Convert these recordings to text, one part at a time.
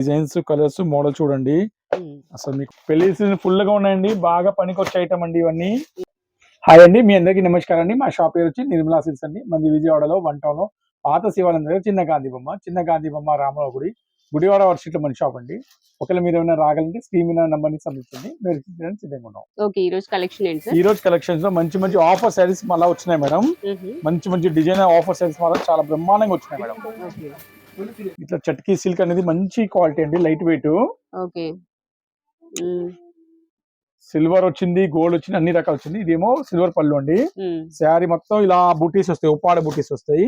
Designs colours model చూడండి. అసలు మీకు పెళ్ళి సీజన్ ఫుల్గా ఉన్నాయండి. బాగా పనికి వచ్చే ఐటమ్ అండి ఇవన్నీ. హాయ్ అండి మీ అందరికీ నమస్కారం అండి. మా షాప్ పేరు వచ్చి నిర్మలా సిల్స్ అండి. మంది విజయవాడలో వన్ టౌన్లో పాత శివాలయం దగ్గర చిన్న గాంధీ బొమ్మ చిన్న గాంధీ బొమ్మ రామరావు గుడి గుడివాడ వర్షిట్లో మన షాప్ అండి. ఒకవేళ మీరు ఏమైనా రాగలంటే స్క్రీన్ మీద నంబర్ని సంపించండి మీరు ఇచ్చేయడానికి సిద్ధంగా ఉన్నాం. ఓకే ఈ రోజు కలెక్షన్ ఏంటి ఈ రోజు కలెక్షన్స్లో మంచి మంచి ఆఫర్ శారీస్ మళ్ళీ వచ్చినాయి మేడం. మంచి మంచి డిజైన్ ఆఫర్ శారీస్ మాత్రం చాలా బ్రహ్మాండంగా వచ్చినాయి మేడం. ఓకే. ఇట్లా చట్కీ సిల్క్ అనేది మంచి క్వాలిటీ అండి లైట్ వెయిట్. ఓకే. సిల్వర్ వచ్చింది గోల్డ్ వచ్చింది అన్ని రకాలు వచ్చింది. ఇదేమో సిల్వర్ పళ్ళు అండి. శారీ మొత్తం ఇలా బుటీస్ వస్తాయి ఉప్పాడ బుటీస్ వస్తాయి.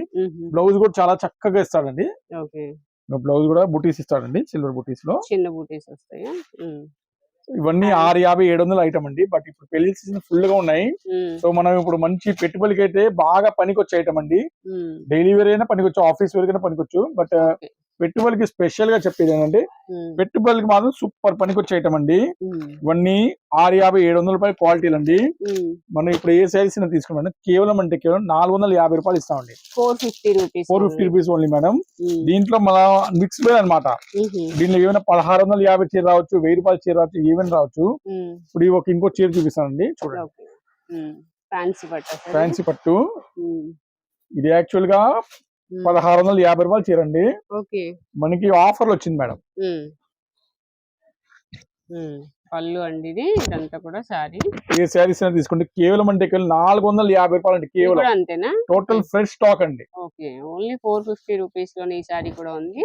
బ్లౌజ్ కూడా చాలా చక్కగా ఇస్తాడండి. ఓకే. బ్లౌజ్ కూడా బుటీస్ ఇస్తాడండి సిల్వర్ బుటీస్లో చిన్న బూటీస్ వస్తాయా. ఇవన్నీ ఆరు యాభై ఏడు వందల ఐటమ్ అండి బట్ ఇప్పుడు పెళ్ళి సీజన్ ఫుల్గా ఉన్నాయి. సో మనం ఇప్పుడు మంచి పెట్టుబడికి అయితే బాగా పనికి వచ్చే ఐటమ్ అండి. డైలీ వేర్ అయినా పనికొచ్చు ఆఫీస్ వేర్ అయినా పనికొచ్చు బట్. పెట్టుబడికి స్పెషల్గా చెప్పేది ఏంటంటే. పెట్టుబడికి మాత్రం సూపర్ పనికొచ్చే ఐటమ్ అండి. ఇవన్నీ ఆరు యాభై ఏడు వందల రూపాయల క్వాలిటీలు అండి. మనం ఇప్పుడు ఏ శారీస్ తీసుకున్నాం కేవలం అంటే కేవలం నాలుగు వందల యాభై రూపాయలు ఇస్తామండి four fifty rupees four fifty rupees only madam. దీంట్లో మన మిక్స్ వేర్ అనమాట. దీనిలో ఏమైనా పదహారు వందల యాభై చీర రావచ్చు వెయ్యి రూపాయల చీర రావచ్చు ఏమైనా రావచ్చు. ఇప్పుడు ఒక ఇంకో చీర చూపిస్తానండి చూడండి. ఫ్యాన్సీ పట్ట ఫ్యాన్సీ. ఇది యాక్చువల్గా. పదహారు వందల యాభై రూపాయలు చీర అండి ఓకే. మనకి ఆఫర్ వచ్చింది మేడం. మ్మ్. మ్మ్. పళ్ళు అండి ఇది ఇదంతా కూడా సారీ ఏ శారీస్ అయినా తీసుకుంటే కేవలం అంటే కేవలం నాలుగు వందల యాభై రూపాయలు అండి కేవలం. అంతేనా? టోటల్ ఫ్రెష్ స్టాక్ అండి. ఓకే. ఓన్లీ ఫోర్ ఫిఫ్టీ రూపీస్లోనే ఈ సారీ కూడా ఉంది.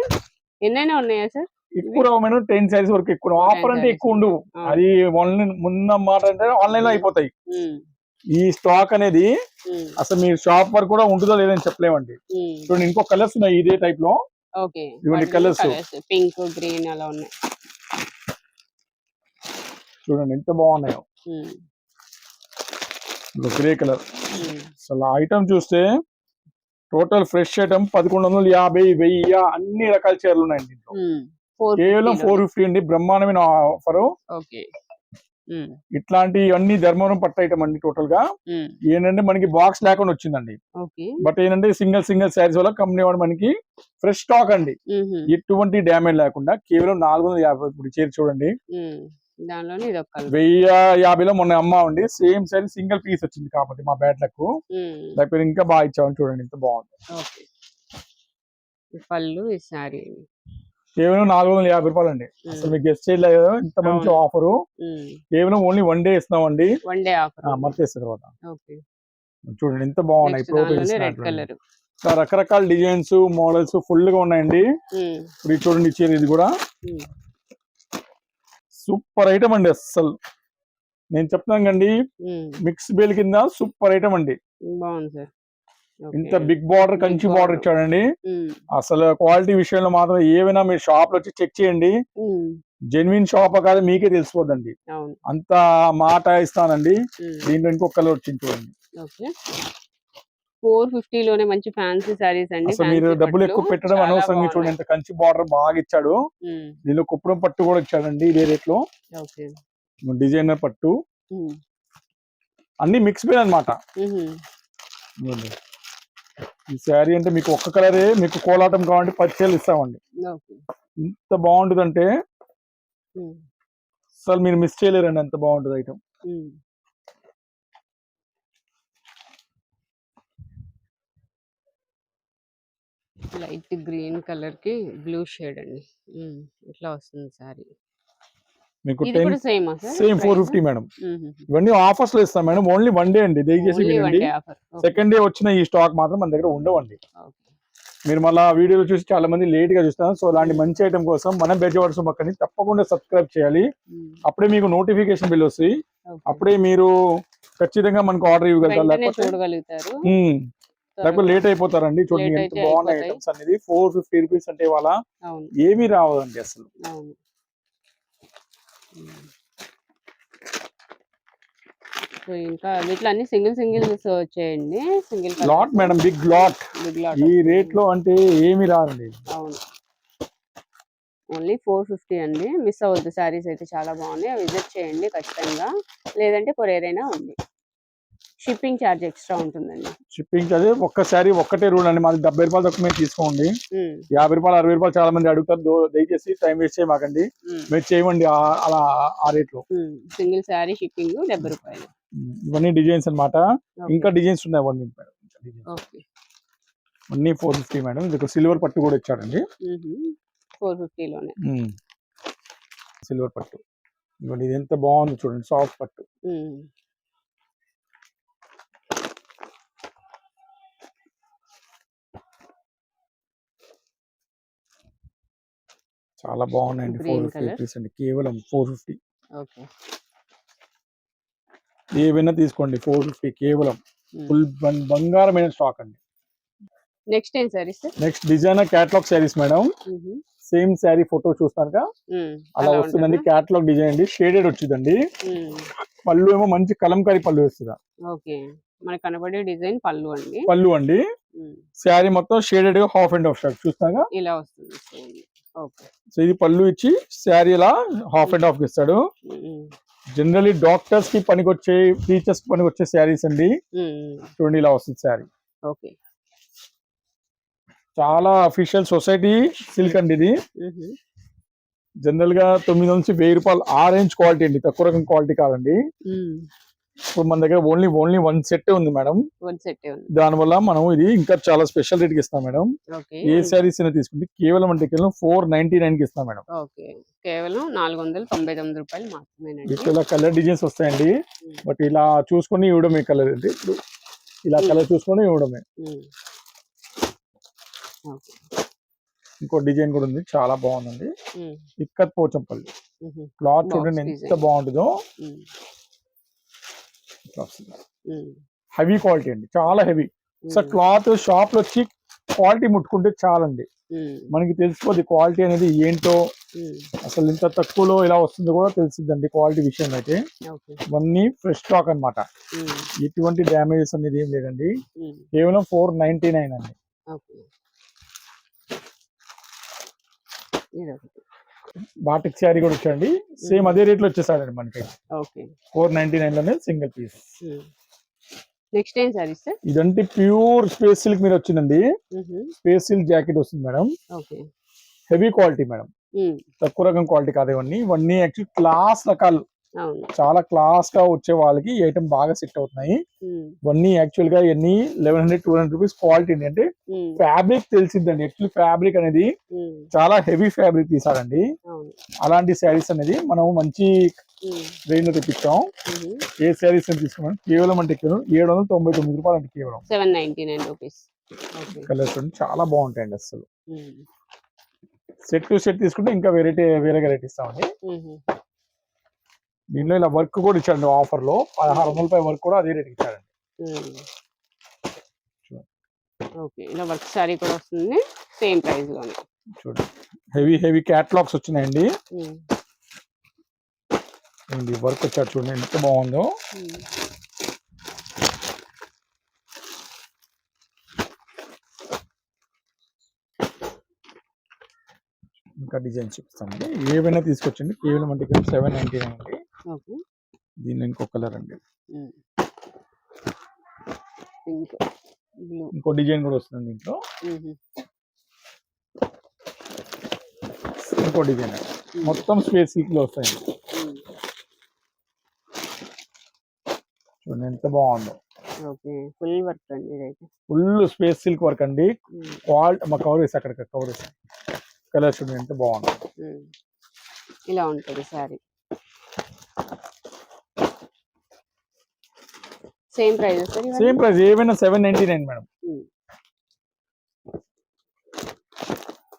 ఎన్నైనా ఉన్నాయా సార్? ఎక్కువ రావు టెన్ శారీస్ వరకు ఎక్కువ. ఆఫర్ అంటే. ఎక్కువ ఉండవు. అది ఆన్లైన్ ముందు మాట అంటే ఆన్లైన్లో అయిపోతాయి. మ్మ్. ఈ స్టాక్ అనేది. అసలు మీరు షాప్ వరకు కూడా ఉంటుందో లేదని చెప్పలేమండి. చూడండి ఇంకో కలర్స్ ఉన్నాయి ఇదే టైప్లో ఇవన్నీ colours. పింక్ గ్రీన్ అలా ఉన్నాయి చూడండి ఎంత బాగున్నాయో. Grey colour. అసలు ఐటమ్ చూస్తే టోటల్ ఫ్రెష్ ఐటమ్ పదకొండు వందల యాభై వెయ్యి అన్ని రకాల చీరలు ఉన్నాయండి కేవలం 50 ఫోర్ ఫిఫ్టీ అండి బ్రహ్మాండమైన ఆఫర్. ఇట్లాంటి అన్ని ధర్మవరం పట్టు ఐటమ్ అండి టోటల్గా. ఏంటంటే మనకి బాక్స్ లేకుండా వచ్చిందండి. బట్ ఏంటంటే సింగిల్ సింగిల్ శారీస్ వల్ల కంపెనీ వాడు మనకి ఫ్రెష్ స్టాక్ అండి. ఎటువంటి డ్యామేజ్ లేకుండా కేవలం నాలుగు వందల యాభై ఇప్పుడు చీర చూడండి. వెయ్యి యాభైలో మొన్న అమ్మ ఉండి సేమ్ శారీ సింగిల్ పీస్ వచ్చింది కాబట్టి మా బ్యాట్లకు. లేకపోతే ఇంకా బాగా ఇచ్చామని చూడండి ఇంత బాగుంది. పళ్ళు ఈ సారీ కేవలం నాలుగు వందల యాభై రూపాయలు అండి అసలు మీకు గెస్ట్ చేయలేదు కదా ఇంత మంచి. ఆఫర్ కేవలం ఓన్లీ వన్ డే ఇస్తున్నామండి. వన్ డే ఆఫర్ మర్చేసిన తర్వాత. చూడండి ఎంత బాగున్నాయి. ఇప్పుడు రకరకాల డిజైన్స్ మోడల్స్ ఫుల్గా ఉన్నాయండి ఇప్పుడు చూడండి చీర ఇది కూడా. సూపర్ ఐటమ్ అండి అస్సలు. నేను చెప్తున్నాను కండి మిక్స్ బేల్ కింద సూపర్ ఐటమ్ అండి. బాగుంది సార్. ఇంత బిగ్ బార్డర్ కంచి బార్డర్. ఇచ్చాడండి అసలు క్వాలిటీ విషయంలో మాత్రం ఏమైనా మీరు షాప్లో వచ్చి చెక్ చేయండి. జెన్యున్ షాప్ కాదు మీకే తెలిసిపోద్దండి. అంత మాట ఇస్తానండి. దీంట్లో ఇంకొక కలర్ వచ్చింది చూడండి ఫోర్ ఫిఫ్టీ లోనే మంచి ఫ్యాన్సీ సారీస్ అండి మీరు డబ్బులు. ఎక్కువ పెట్టడం చాలా అనవసరంగా చూడండి. ఎంత కంచి బార్డర్ బాగా ఇచ్చాడు. దీనిలో కుప్పడం పట్టు కూడా ఇచ్చాడండి ఇదే రేట్లో డిజైనర్ పట్టు. అన్ని మిక్స్ బేల్ అనమాట ఈ శారీ అంటే మీకు ఒక్క కలరే మీకు కోలాటం కావాలంటే పది చీరలు ఇస్తామండి ఎంత బాగుంటుందంటే ఉమ్, అసలు మీరు మిస్ చేయలేరండి ఎంత బాగుంటుంది ఐటమ్. లైట్ గ్రీన్ కలర్కి బ్లూ షేడ్ అండి. ఇట్లా వస్తుంది సారీ మీకు ten same four fifty madam. ఇవన్నీ ఆఫర్స్లో ఇస్తాం మేడం. ఓన్లీ వన్ డే అండి. దయచేసి వినండి సెకండ్ డే వచ్చిన ఈ స్టాక్ మాత్రం మన దగ్గర ఉండవండి. మీరు మళ్ళీ వీడియోలు చూసి చాలా మంది లేట్గా చూస్తారు. సో అలాంటి మంచి ఐటమ్ కోసం మన బెజవాడ్స్ మొక్కని తప్పకుండా సబ్స్క్రైబ్ చేయాలి. అప్పుడే మీకు నోటిఫికేషన్ బిల్ వస్తాయి. అప్పుడే మీరు ఖచ్చితంగా మనకు ఆర్డర్ ఇవ్వగలుగుతారు. లేకపోతే లేకపోతే లేట్ అయిపోతారండి. చూడండి ఎంత బాగున్నాయి. ఐటమ్స్ అనేది. ఫోర్ ఫిఫ్టీ రూపీస్ అంటే వాళ్ళ ఏమీ రావదండి అసలు. సో ఇంకా వీటిలో అన్ని సింగిల్ సింగిల్స్ వచ్చేయండి. Single lot madam big lot big lot ఈ రేట్లో అంటే ఏమీ రాదండి. అవును. ఓన్లీ ఫోర్ ఫిఫ్టీ అండి. మిస్ అవ్వద్దు. శారీస్ అయితే చాలా బాగున్నాయి. విజిట్ చేయండి ఖచ్చితంగా. లేదంటే కొరియర్ అయినా ఉంది. షిప్పింగ్ ఛార్జ్ ఎక్స్ట్రా ఉంటుందండి. షిప్పింగ్ అదే ఒక్కసారి ఒక్కటే రూల్ అండి. మాది డెబ్బై రూపాయలు తక్కువ తీసుకోండి యాభై రూపాయలు అరవై రూపాయలు చాలా మంది అడుగుతారు. దయచేసి టైం వేస్ట్ చేయమాకండి మీరు చేయమండి అలా ఆ రేట్లో ఉమ్. సింగిల్ శారీ షిప్పింగ్ డెబ్బై రూపాయలు. ఇవన్నీ డిజైన్స్ అన్నమాట. ఓకే. ఇంకా డిజైన్స్ ఉన్నాయి వన్ మినిట్ మేడం అన్ని ఫోర్ ఫిఫ్టీ మేడం. ఇది సిల్వర్ పట్టు కూడా ఇచ్చాడండి. ఫోర్ ఫిఫ్టీలోనే సిల్వర్ పట్టు. ఇవ్వండి ఇది ఎంత బాగుంది చూడండి. సాఫ్ట్ పట్టు. చాలా బాగున్నాయండి ఫోర్ ఫిఫ్టీ. రూపీస్ అండి. కేవలం ఫోర్ ఫిఫ్టీ. ఓకే. ఏవైనా తీసుకోండి ఫోర్ ఫిఫ్టీ కేవలం. ఫుల్ బంగారమైన స్టాక్ అండి. నెక్స్ట్ ఏం saris? Next designer catalogue saris madam. Same sari photo చూస్తానుగా అలా వస్తుందండి క్యాటలాగ్ డిజైన్ అండి. షేడెడ్ వచ్చిందండి. పళ్ళు ఏమో మంచి కలంకారీ పళ్ళు వస్తుంది? ఓకే. మనకు కనబడే డిజైన్ పళ్ళు అండి. పళ్ళు అండి. శారీ మొత్తం షేడెడ్గా హాఫ్ అండ్ హాఫ్ షర్ట్ చూస్తాగా ఇలా వస్తుంది. సో ఇది పళ్ళు ఇచ్చి శారీ ఇలా హాఫ్ అండ్ హాఫ్ ఇస్తాడు. ఉమ్, జనరల్లీ డాక్టర్స్కి పనికొచ్చే టీచర్స్కి పనికొచ్చే శారీస్ అండి. చూడండి ఇలా వస్తుంది శారీ. ఓకే. చాలా అఫీషియల్ సొసైటీ సిల్క్ అండి ఇది. జనరల్గా తొమ్మిది నుంచి వెయ్యి రూపాయలు ఆరెంజ్ క్వాలిటీ అండి. తక్కువ రకం క్వాలిటీ కాదండి. ఇప్పుడు మన దగ్గర ఓన్లీ ఓన్లీ వన్ సెట్ ఉంది మేడం వన్ సెట్ ఉంది. దానివల్ల మనం ఇది ఇంకా చాలా స్పెషల్ రేట్కి ఇస్తాం మేడం ఏ శారీస్ అయినా తీసుకుంటే కేవలం అంటే కేవలం ఫోర్ నైన్టీ నైన్కి ఇస్తాం మేడం కేవలం నాలుగు వందల తొంభై తొమ్మిది రూపాయలు ఇలా కలర్ డిజైన్స్ వస్తాయండి. బట్ ఇలా చూసుకొని ఇవ్వడమే కలర్ అంటే ఇప్పుడు ఇలా కలర్ చూసుకొని ఇవ్వడమే. ఓకే ఇంకో డిజైన్ కూడా ఉంది. చాలా బాగుందండి. ఇక్కత్ పోచంపల్లి. క్లాత్ చూడండి ఎంత. బాగుంటుందో. ఉమ్, హెవీ క్వాలిటీ అండి. చాలా హెవీ. సార్ ఉమ్, క్లాత్ షాప్లో వచ్చి క్వాలిటీ ముట్టుకుంటే చాలండి. మనకి తెలిసిపోద్ది క్వాలిటీ అనేది ఏంటో. అసలు ఇంత తక్కువలో ఇలా వస్తుందో కూడా తెలిసిద్దండి క్వాలిటీ విషయం అయితే. ఇవన్నీ ఫ్రెష్ స్టాక్ అన్నమాట. ఉమ్, ఎటువంటి డ్యామేజెస్ అనేది ఏం లేదండి. కేవలం ఫోర్ నైన్టీ నైన్ అండి. బాటిక్ శారీ కూడా వచ్చాయండి సేమ్ అదే రేట్లో వచ్చేసాడండి మనకి ఓకే. ఫోర్ నైన్టీ నైన్లోనే సింగిల్ పీస్. నెక్స్ట్ ఏం సారీస్ సార్ ఇదంటే ప్యూర్ స్పేస్ సిల్క్ మీద వచ్చిందండి. స్పేస్ సిల్క్ జాకెట్ వస్తుంది madam. Okay. Heavy quality madam. తక్కువ రకం క్వాలిటీ కాదు ఇవన్నీ. ఇవన్నీ యాక్చువల్ క్లాస్ రకాలు. చాలా క్లాస్గా వచ్చే వాళ్ళకి ఈ ఐటమ్ బాగా సెట్ అవుతున్నాయి. ఇవన్నీ యాక్చువల్గా ఇవన్నీ eleven hundred two hundred rupees quality అంటే ఫ్యాబ్రిక్ తెలిసిందండి యాక్చువల్లీ ఫ్యాబ్రిక్ అనేది చాలా హెవీ ఫ్యాబ్రిక్ తీసారండి. అలాంటి శారీస్ అనేది మనం మంచి రేంజ్లో తెప్పించాం. ఏ శారీస్ తీసుకున్నాం కేవలం అంటే కేవలం ఏడు వందల తొంభై తొమ్మిది రూపాయలు అంటే కేవలం. Seven ninety nine rupees. Colours చాలా బాగుంటాయండి అసలు సెట్ టు సెట్ తీసుకుంటే ఇంకా వెరైటీ వేరేగా రేట్ ఇస్తామండి. దీనిలో ఇలా వర్క్ కూడా ఇచ్చాడండి ఆఫర్లో పదహారు వందల రూపాయల వర్క్ కూడా అదే రేట్ ఇచ్చాడండి. ఓకే. ఇలా వర్క్ సారీ కూడా వస్తుంది. సేమ్ ప్రైస్లోనే. చూడండి. హెవీ హెవీ క్యాటలాగ్స్ వచ్చినాయండి. ఇది వర్క్ వచ్చాడు చూడండి ఎంత బాగుందో. ఇంకా డిజైన్ చూపిస్తామండి. ఏవైనా తీసుకొచ్చండి. కేవలం అంటే సెవెన్ నైన్టీ నైన్ అండి. దీనిలో ఇంకో కలర్ అండి. ఉమ్. Pink blue. ఇంకో డిజైన్ కూడా వస్తుంది దీంట్లో. ఇంకో డిజైన్ మొత్తం స్పేస్ సిల్క్లో వస్తాయండి. చూడండి ఎంత బాగుందో. ఓకే. ఫుల్ వర్క్ అండి ఇదైతే. ఫుల్ స్పేస్ సిల్క్ వర్క్ అండి. క్వాలిటీ మా కవర్ వేసి అక్కడ కవర్ వేసి. కలర్ చూడండి ఎంత బాగుందో. ఇలా ఉంటుంది sari same price sir same price ఏవైనా seven ninety nine madam.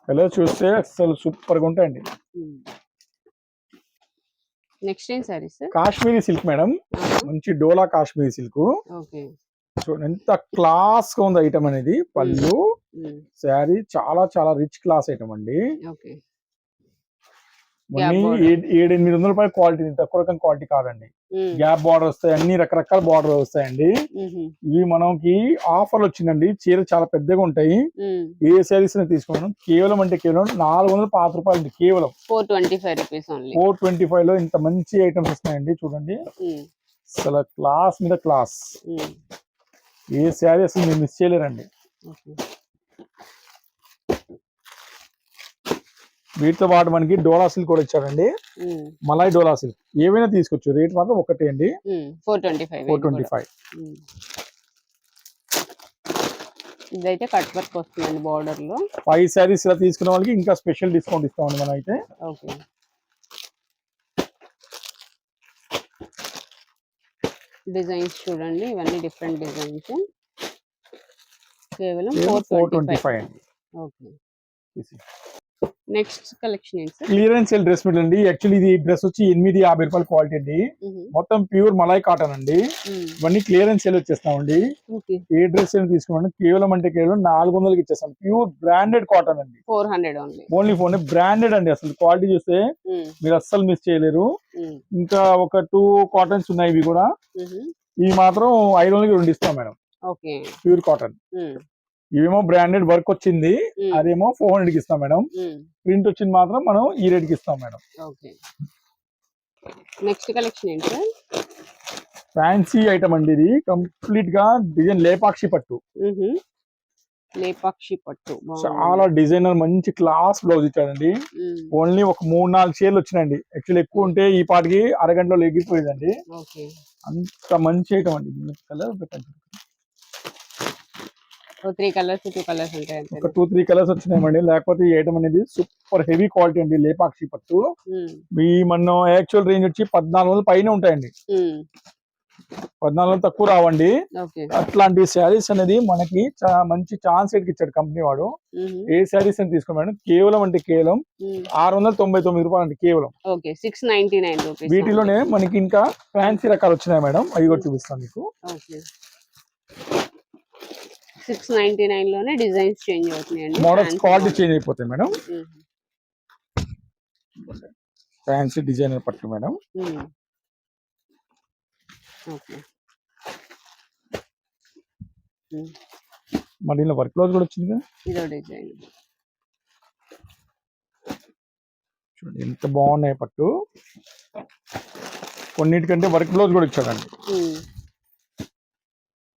Colour చూస్తే అసలు సూపర్గా ఉంటాయండి నెక్స్ట్ ఏం sari sir Kashmiri silk madam మంచి డోలా కాశ్మీరీ సిల్క్ ఓకే చూడండి ఎంత క్లాస్గా ఉంది ఐటమ్ అనేది. పళ్ళు ఉమ్, శారీ చాలా చాలా రిచ్ క్లాస్ ఐటమ్ అండి. ఓకే. ఏడు ఎనిమిది వందల రూపాయల క్వాలిటీ తక్కువ రకం క్వాలిటీ కాదండి. గ్యాప్ బార్డర్ వస్తాయి అన్ని రకరకాల బార్డర్ వస్తాయండి. ఉహు, ఇవి మనకి ఆఫర్ వచ్చిందండి. చీర చాలా పెద్దగా ఉంటాయి. ఉమ్. ఏ శారీస్ తీసుకున్నాం కేవలం అంటే కేవలం నాలుగు వందల పాత రూపాయలు అండి కేవలం. Four twenty five rupees four twenty ఫైవ్లో ఇంత మంచి ఐటమ్స్ వస్తున్నాయండి చూడండి. అసలు క్లాస్ మీద క్లాస్ ఏ శారీ అసలు మీరు మిస్ చేయలేరండి ఓకే వీటితో పాటు మనకి డోలా సిల్క్ కూడా ఇచ్చారండి. ఉమ్, మలాయ్ డోలా సిల్క్. ఏవైనా తీసుకోవచ్చు రేట్ మాత్రం ఒకటే అండి. Four twenty five four twenty five. ఇదైతే కట్ వర్క్ వస్తుందండి బార్డర్లో ఫైవ్ శారీస్ ఇలా తీసుకున్న వాళ్ళకి ఇంకా స్పెషల్ డిస్కౌంట్ ఇస్తామండి మనం అయితే ఓకే. డిజైన్స్ చూడండి. ఇవన్నీ డిఫరెంట్ డిజైన్స్. కేవలం ఫోర్ ట్వంటీ ఫైవ్. అండి. ఓకే. నెక్స్ట్ కలెక్షన్ ఏంటి sir? Clearance sale dress material అండి యాక్చువల్లీ ఇది డ్రెస్ వచ్చి ఎనిమిది యాభై రూపాయల క్వాలిటీ అండి. మొత్తం ప్యూర్ మలాయ్ కాటన్ అండి. ఇవన్నీ క్లియరెన్స్ సేల్ వచ్చేస్తామండి ఓకే. ఏ డ్రెస్ అయినా తీసుకోండి. కేవలం అంటే కేవలం నాలుగు వందలకి ఇచ్చేస్తాం. ప్యూర్ బ్రాండెడ్ కాటన్ అండి. Four hundred only. Only phone branded అండి అసలు. క్వాలిటీ చూస్తే మీరు అస్సలు మిస్ చేయలేరు. ఇంకా ఒక టూ కాటన్స్ ఉన్నాయి ఇవి కూడా. ఇవి మాత్రం ఐదు వందలకి రెండు ఇస్తాం మేడం. ఓకే. Pure cotton. ఇవేమో బ్రాండెడ్ వర్క్ వచ్చింది. అదేమో ఫోర్ హండ్రెడ్కి ఇస్తాం మేడం. ప్రింట్ వచ్చింది మాత్రం మనం ఈ రేట్కి ఇస్తాం మేడం. నెక్స్ట్ కలెక్షన్ ఏంటి ఫ్యాన్సీ ఐటమ్ అండి ఇది. కంప్లీట్గా డిజైన్ లేపాక్షి పట్టు. లేపాక్షి పట్టు. చాలా డిజైనర్ మంచి క్లాస్ బ్లౌజ్ ఇచ్చాడండి. ఓన్లీ ఒక మూడు నాలుగు చీరలు వచ్చినాయండి. యాక్చువల్లీ ఎక్కువ ఉంటే ఈ పాటికి అరగంటలో ఎగిరిపోయిందండి అంత మంచి ఐటమ్ అండి. కలర్ పెట్టండి. త్రీ కలర్స్ టూ కలర్స్ ఉంటాయి ఒక టూ త్రీ కలర్స్ వచ్చినాయండి. లేకపోతే ఈ ఐటమ్ అనేది సూపర్ హెవీ క్వాలిటీ అండి లేపాక్షి పట్టు. ఉమ్, మీ మన యాక్చువల్ రేంజ్ వచ్చి పద్నాలుగు వందల పైన ఉంటాయండి. ఉమ్, పద్నాలుగు వందలు తక్కువ రావండి. అట్లాంటి శారీస్ అనేది మనకి మంచి ఛాన్స్ రేట్కి ఇచ్చాడు కంపెనీ వాడు. ఉమ్, ఏ శారీస్ అని తీసుకోండి మేడం కేవలం అంటే కేవలం ఆరు వందల తొంభై తొమ్మిది రూపాయలు అండి కేవలం. సిక్స్ నైన్టీ నైన్ వీటిలోనే మనకి ఇంకా ఫ్యాన్సీ రకాలు వచ్చినాయి మేడం. అవి కూడా చూపిస్తాను మీకు. సిక్స్ నైన్టీ నైన్లోనే డిజైన్స్ చేంజ్ అవుతున్నాయండి. Models quality. చేంజ్ అయిపోతాయి మేడం. ఫ్యాన్సీ డిజైనర్ పట్టు మేడం. ఓకే. మరి దీనిలో వర్క్ బ్లౌజ్ కూడా వచ్చింది కదా? ఇదో డిజైన్. చూడండి ఎంత బాగున్నాయి పట్టు. కొన్నిటికంటే వర్క్ బ్లౌజ్ కూడా ఇచ్చాడండి.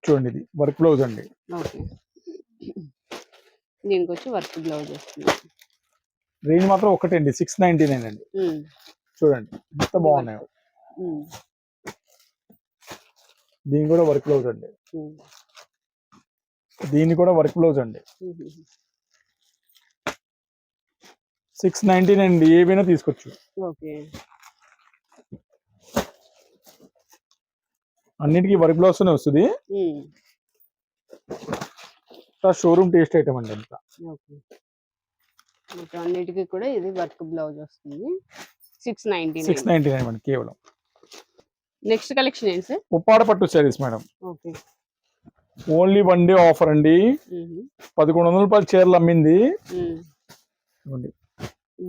చూడండి ఇది. వర్క్ బ్లౌజ్ అండి. ఓకే. దీనికి వచ్చి వర్క్ బ్లౌజ్ వస్తుంది రేంజ్ మాత్రం ఒకటే అండి సిక్స్ నైన్టీ నైన్ అండి. చూడండి. ఎంత బాగున్నాయో. దీని కూడా వర్క్ బ్లౌజ్ అండి. దీని కూడా వర్క్ బ్లౌజ్ అండి. సిక్స్ నైన్టీ నైన్ అండి. ఏవైనా తీసుకోవచ్చు. ఓకే. అన్నిటికీ వర్క్ బ్లౌజ్ వస్తుంది. షోరూమ్ టేస్ట్ ఐటమ్ అండి అంతా. అన్నిటికీ కూడా ఇది వర్క్ బ్లౌజ్ వస్తుంది. Six ninety six nine ninety nine అండి కేవలం. నెక్స్ట్ కలెక్షన్ ఏంటి సార్? ఉప్పాడ పట్టు sarees madam. Okay. Only one day offer అండి. పదకొండు వందల రూపాయల చీరలు అమ్మింది.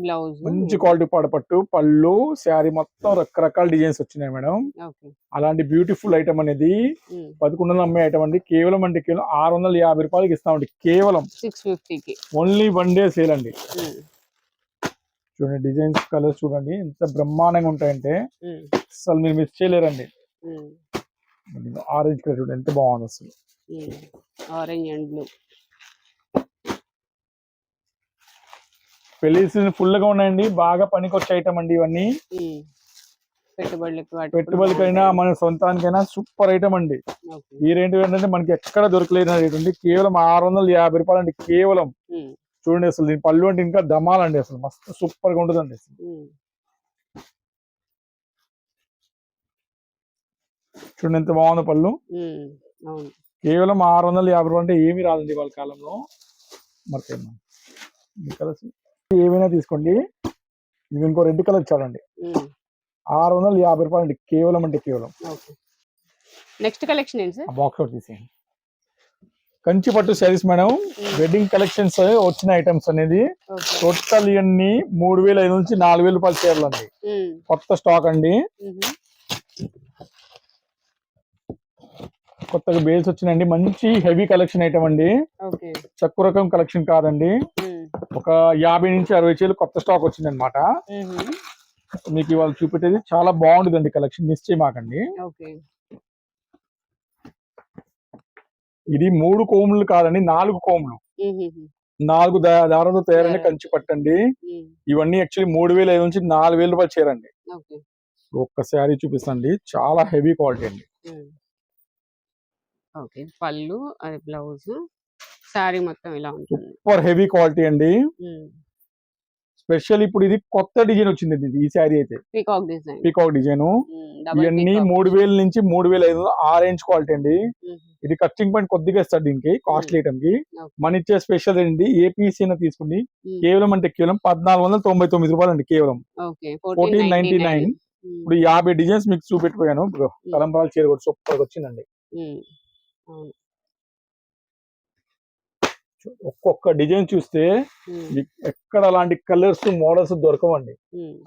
బ్లౌజ్. మంచి క్వాలిటీ ఉప్పాడ పట్టు పళ్ళు శారీ మొత్తం రకరకాల డిజైన్స్ వచ్చినాయి మేడం. అలాంటి బ్యూటిఫుల్ ఐటమ్ అనేది పదకొండు వందలు అమ్మే ఐటమ్ అండి. కేవలం అంటే కేవలం ఆరు వందల యాభై రూపాయలకి ఇస్తామండి కేవలం సిక్స్ ఫిఫ్టీకి ఓన్లీ వన్ డే సేల్ అండి. చూడండి డిజైన్స్ కలర్స్ చూడండి ఎంత బ్రహ్మాండంగా ఉంటాయంటే అసలు మీరు మిస్ చేయలేరండి. ఆరెంజ్ కలర్ చూడండి ఎంత బాగుంది అసలు. ఆరెంజ్ అండ్ బ్లూ పెళ్ళి సీజన్ ఫుల్గా ఉన్నాయండి. బాగా పనికొచ్చే ఐటమ్ అండి ఇవన్నీ. పెట్టుబడులకి పెట్టుబడికైనా మన సొంతానికైనా సూపర్ ఐటమ్ అండి. ఈ రేటు ఏంటంటే మనకి ఎక్కడ దొరకలేని రేటు అండి కేవలం ఆరు వందల యాభై రూపాయలు అండి. కేవలం చూడండి అసలు దీని పళ్ళు అంటే ఇంకా దమాలండి అసలు. మస్తు సూపర్గా ఉంటుందండి అసలు. చూడండి ఎంత బాగుంది పళ్ళు. కేవలం ఆరు వందల యాభై రూపాయలు అంటే ఏమీ రాదండి వాళ్ళ కాలంలో. మరి కలర్స్? ఏమైనా తీసుకోండి. ఇది ఇంకో రెడ్ కలర్ చాలండి. ఆరు వందల యాభై రూపాయలు అండి. కేవలం అంటే కేవలం. నెక్స్ట్ కలెక్షన్ ఏంటి సార్? ఆ బాక్స్ అవుట్ తీసేయండి. కంచి పట్టు శారీస్ మేడం. వెడ్డింగ్ కలెక్షన్స్ వచ్చిన ఐటమ్స్ అనేది టోటల్ ఇవన్నీ మూడు వేల ఐదు నుంచి నాలుగు వేల రూపాయల చీరలు అండి. కొత్త స్టాక్ అండి. కొత్తగా బేల్స్ వచ్చినాయండి. మంచి హెవీ కలెక్షన్ ఐటమ్ అండి తక్కువ రకం కలెక్షన్ కాదండి. ఒక యాభై నుంచి అరవై చేలు కొత్త స్టాక్ వచ్చింది అనమాట మీకు ఇవాళ చూపెట్టేది చాలా బాగుంటుందండి కలెక్షన్. మిస్ చేయమాకండి ఇది మూడు కోములు కాదండి నాలుగు కోములు. నాలుగు దారంతో తయారని కంచి పట్టండి. ఇవన్నీ యాక్చువల్లీ మూడు వేల ఐదు నుంచి నాలుగు వేల రూపాయలు చేరండి ఒక్క శారీ చూపిస్తండి చాలా హెవీ క్వాలిటీ అండి. ఓకే. పళ్ళు అది బ్లౌజ్ శారీ మొత్తం ఇలా ఉంటుంది. సూపర్ హెవీ క్వాలిటీ అండి. స్పెషల్ ఇప్పుడు ఇది కొత్త డిజైన్ వచ్చింది ఇది ఈ శారీ అయితే. Peacock design. Peacock design. ఇవన్నీ. మూడు వేల నుంచి మూడు వేల ఐదు ఆరెంజ్ క్వాలిటీ అండి. ఇది కస్టింగ్ పాయింట్ కొద్దిగా ఇస్తాడు దీనికి కాస్ట్లీ ఐటమ్కి. మన ఇచ్చే స్పెషల్ ఏంటి ఏపీసీ తీసుకుని కేవలం అంటే కేవలం పద్నాలుగు వందల తొంభై తొమ్మిది రూపాయలు అండి కేవలం. Fourteen ninety nine. ఇప్పుడు యాభై డిజైన్స్ మీకు చూపెట్టిపోయాను తలంబరాల చీర కూడా సూపర్ వచ్చిందండి. అవును. ఒక్కొక్క డిజైన్ చూస్తే ఎక్కడ అలాంటి కలర్స్ మోడల్స్ దొరకవండి.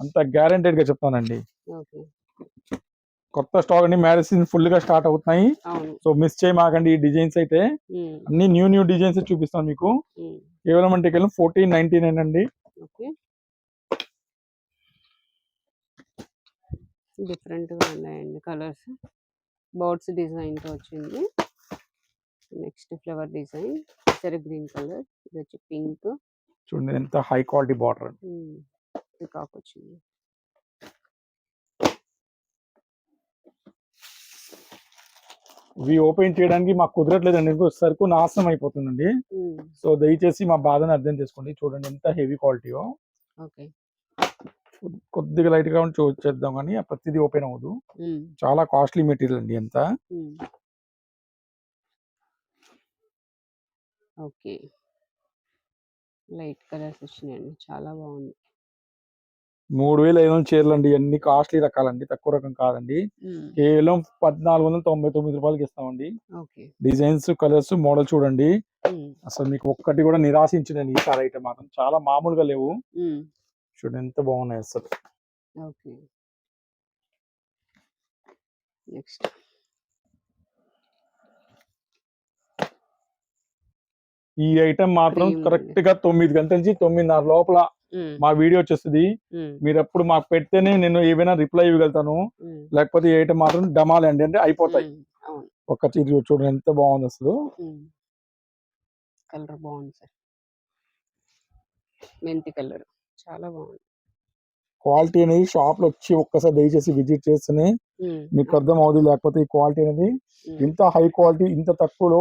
అంత గ్యారంటెడ్గా చెప్తానండి కొత్త స్టాక్ అండి మ్యారేజ్ సీజన్ ఫుల్గా స్టార్ట్ అవుతున్నాయి. సో మిస్ చేయమాకండి ఈ డిజైన్స్ అయితే. అన్ని న్యూ న్యూ డిజైన్స్ చూపిస్తాను మీకు. కేవలం అంటే కేవలం ఫోర్టీన్ నైన్టీ నైన్ అండి. డిఫరెంట్గా ఉన్నాయండి కలర్స్. బర్డ్స్ డిజైన్తో వచ్చింది. నెక్స్ట్ ఫ్లవర్ డిజైన్ సరే గ్రీన్ కలర్ ఇది వచ్చి పింక్. చూడండి ఎంత హై క్వాలిటీ బార్డర్ పికాక్ వచ్చింది. ఇవి ఓపెన్ చేయడానికి మాకు కుదరట్లేదండి. సరుకు నాశనం అయిపోతుందండి. సో దయచేసి మా బాధను అర్థం చేసుకోండి. చూడండి ఎంత హెవీ క్వాలిటీయో. ఓకే. కొద్దిగా లైట్గా ఉంచి చేద్దాం కానీ ప్రతిదీ ఓపెన్ అవ్వదు. చాలా కాస్ట్లీ మెటీరియల్ అండి ఎంత ఓకే. లైట్ కలర్స్ వచ్చినాయండి. చాలా బాగుంది. మూడు వేల ఐదు వందల చీరలు అండి అన్ని కాస్ట్లీ రకాలండి. తక్కువ రకం కాదండి. కేవలం పద్నాలుగు వందల తొంభై తొమ్మిది రూపాయలకి ఇస్తామండి. డిజైన్స్ కలర్స్ మోడల్ చూడండి. అసలు మీకు ఒక్కటి కూడా నిరాశించదండి ఈ సార్ ఐటమ్ మాత్రం. చాలా మామూలుగా లేవు. చూడండి ఎంత బాగున్నాయి అసలు. ఓకే. నెక్స్ట్. ఈ ఐటమ్ మాత్రం కరెక్ట్గా తొమ్మిది గంటల నుంచి తొమ్మిదిన్నర లోపల మా వీడియో వచ్చేస్తుంది. మీరు అప్పుడు మాకు పెడితేనే నేను ఏవైనా రిప్లై ఇవ్వగలుగుతాను. లేకపోతే ఈ ఐటమ్ మాత్రం డమాల్ అండి అంటే అయిపోతాయి. ఒక్క చీర చూడండి ఎంత బాగుంది అసలు. కలర్ బాగుంది సార్. మెంతి కలర్ చాలా బాగుంది. క్వాలిటీ అనేది షాప్లో వచ్చి ఒక్కసారి దయచేసి విజిట్ చేస్తేనే మీకు అర్థం అవుతుంది లేకపోతే ఈ క్వాలిటీ అనేది ఇంత హై క్వాలిటీ ఇంత తక్కువలో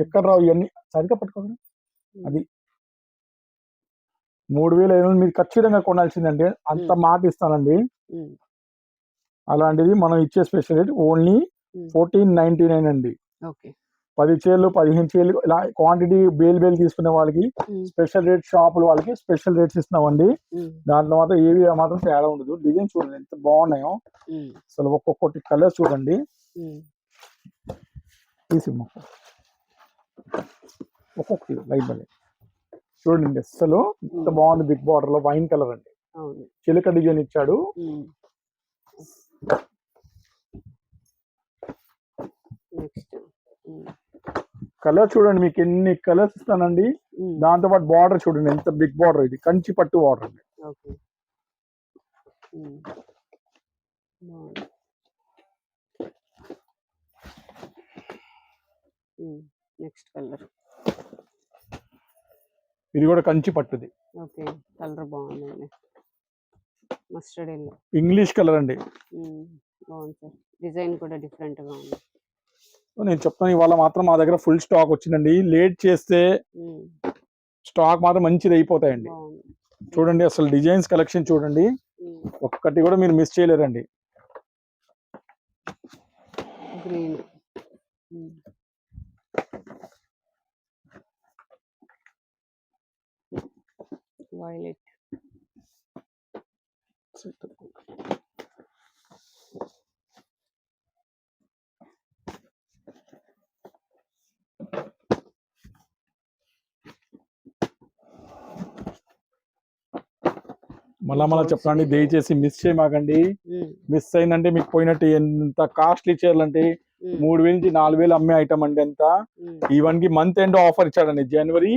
ఎక్కడ రావు ఇవన్నీ సరిగ్గా పట్టుకోండి అది. మూడు వేల ఐదు వందలు మీరు ఖచ్చితంగా కొనాల్సిందండి. అంత. మాట ఇస్తానండి. అలాంటిది మనం ఇచ్చే special rate only. Fourteen ninety nine అండి. పది చీరలు పదిహేను చీరలు ఇలా క్వాంటిటీ బేల్ బేల్ తీసుకునే వాళ్ళకి స్పెషల్ రేట్ షాపుల వాళ్ళకి స్పెషల్ రేట్స్ ఇస్తున్నామండి. దాంట్లో మాత్రం ఏవి మాత్రం తేడా ఉండదు. డిజైన్ చూడండి ఎంత బాగున్నాయో. అసలు ఒక్కొక్కటి కలర్ చూడండి. ఉమ్, ఒక్కొక్కటి లైట్ బలే చూడండి అసలు ఎంత బాగుంది బిగ్ బార్డర్లో వైన్ కలర్ అండి. చిలక డిజైన్ ఇచ్చాడు. కలర్ చూడండి మీకు ఎన్ని కలర్స్ ఇస్తానండి. దాంతో పాటు బార్డర్ చూడండి ఎంత బిగ్ బార్డర్ ఇది. కంచి పట్టు బార్డర్ అండి. Um, next colour. ఇది కూడా కంచి పట్టుది. ఓకే కలర్ బాగుందండి. మస్టర్డ్ ఎల్లో ఇంగ్లీష్ కలర్ అండి. బాగుంది సార్. డిజైన్ కూడా డిఫరెంట్గా ఉంది. నేను చెప్తాను ఇవాళ మాత్రం మా దగ్గర ఫుల్ స్టాక్ వచ్చిందండి. లేట్ చేస్తే స్టాక్ మాత్రం మంచిది అయిపోతాయండి. బాగుంది. చూడండి అసలు డిజైన్స్ కలెక్షన్ చూడండి. ఒక్కటి కూడా మీరు మిస్ చేయలేరండి. వైలెట్ మళ్ళా మళ్ళా చెప్పండి. దయచేసి మిస్ చేయమాకండి. మిస్ అయిందంటే మీకు పోయినట్టు ఎంత కాస్ట్లీ చీరలు అంటే మూడు వేల నుంచి నాలుగు వేలు అమ్మే ఐటమ్ అండి ఎంత? ఈవెన్కి మంత్ ఎండ్ ఆఫర్ ఇచ్చాడండి జనవరి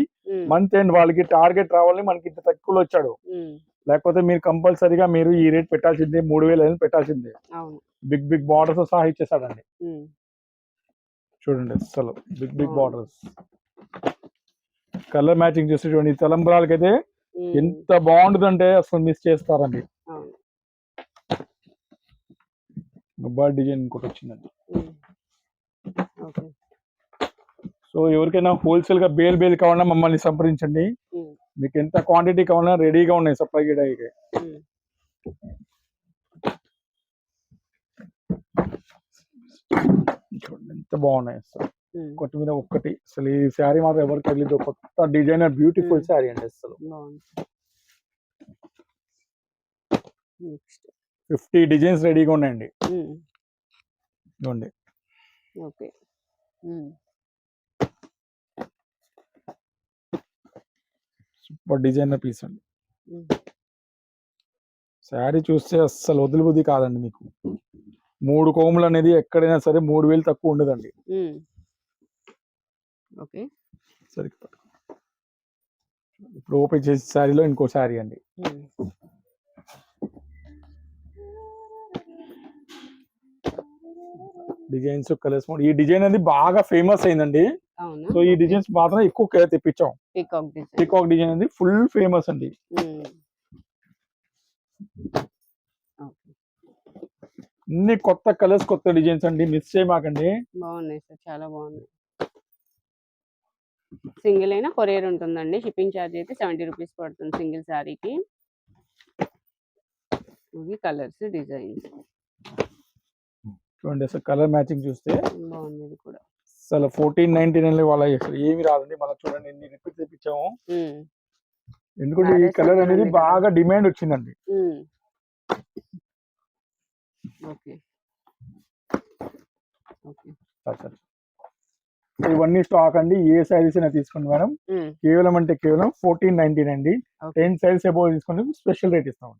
మంత్ ఎండ్ వాళ్ళకి టార్గెట్ రావాలని మనకి ఇంత తక్కువలో వచ్చాడు. లేకపోతే మీరు కంపల్సరీగా మీరు ఈ రేట్ పెట్టాల్సిందే మూడు వేలు అయినా పెట్టాల్సిందే. బిగ్ బిగ్ బార్డర్స్ సహా ఇచ్చేసాడండి. చూడండి అసలు big big borders colour matching చూస్తే చూడండి తలంబ్రాలకి అయితే ఎంత బాగుంటుందంటే అసలు మిస్ చేస్తారండి. గబ్బా డిజైన్ ఇంకోటి వచ్చిందండి. సో ఎవరికైనా హోల్సేల్గా బేల్ బేల్ కావాలన్నా మమ్మల్ని సంప్రదించండి. మీకు ఎంత క్వాంటిటీ కావాలన్నా రెడీగా ఉన్నాయి సప్లై చేయడానికి ఎంత బాగున్నాయి అసలు. ఒకటి మీద ఒక్కటి. అసలు ఈ శారీ మాత్రం ఎవరికి తగిలిందో కొత్త డిజైనర్ బ్యూటిఫుల్. శారీ అండి అసలు. ఫిఫ్టీ డిజైన్స్ రెడీగా ఉన్నాయండి. ఇవ్వండి ఓకే. సూపర్ డిజైనర్ పీస్ అండి. శారీ చూస్తే అస్సలు వదిలిబుద్ధి కాదండి మీకు. మూడు కోములు అనేది ఎక్కడైనా సరే మూడు వేలు తక్కువ ఉండదండి. ఓకే. సరే ఇప్పుడు ఓపెన్ చేసే శారీలో ఇంకో శారీ అండి. డిజైన్స్ కలర్స్ ఈ డిజైన్ అనేది బాగా ఫేమస్ అయిందండి. అవునా? సో ఈ డిజైన్స్ మాత్రం ఎక్కువ తెప్పించాం. Peacock design. అనేది ఫుల్ ఫేమస్ అండి. అన్ని కొత్త కలర్స్ కొత్త డిజైన్స్ అండి. మిస్ చేయమాకండి బాగున్నాయి సార్. చాలా బాగున్నాయి. సింగిల్ అయినా కొరియర్ ఉంటుందండి. షిప్పింగ్ ఛార్జ్ అయితే సెవెంటీ రూపీస్ పడుతుంది సింగిల్ శారీకి. ఇవి కలర్స్ డిజైన్స్. చూడండి అసలు కలర్ మ్యాచింగ్ చూస్తే. బాగుంది ఇది కూడా. అసలు ఫోర్టీన్ నైన్టీ నైన్ వాళ్ళ అసలు ఏమి రాదండి. మళ్ళీ చూడండి ఎన్ని రిపీట్ తెప్పించాము. ఎందుకంటే ఈ కలర్ అనేది. బాగా డిమాండ్ వచ్చిందండి. ఉమ్. ఓకే. ఓకే. సరే, సరే. ఇవన్నీ స్టాక్ అండి. ఏ సైజెస్ అయినా తీసుకోండి మేడం. కేవలం అంటే కేవలం ఫోర్టీన్ నైన్టీన్ అండి. టెన్ సైజ్ అబౌవ్ తీసుకోండి. స్పెషల్ రేట్ ఇస్తాం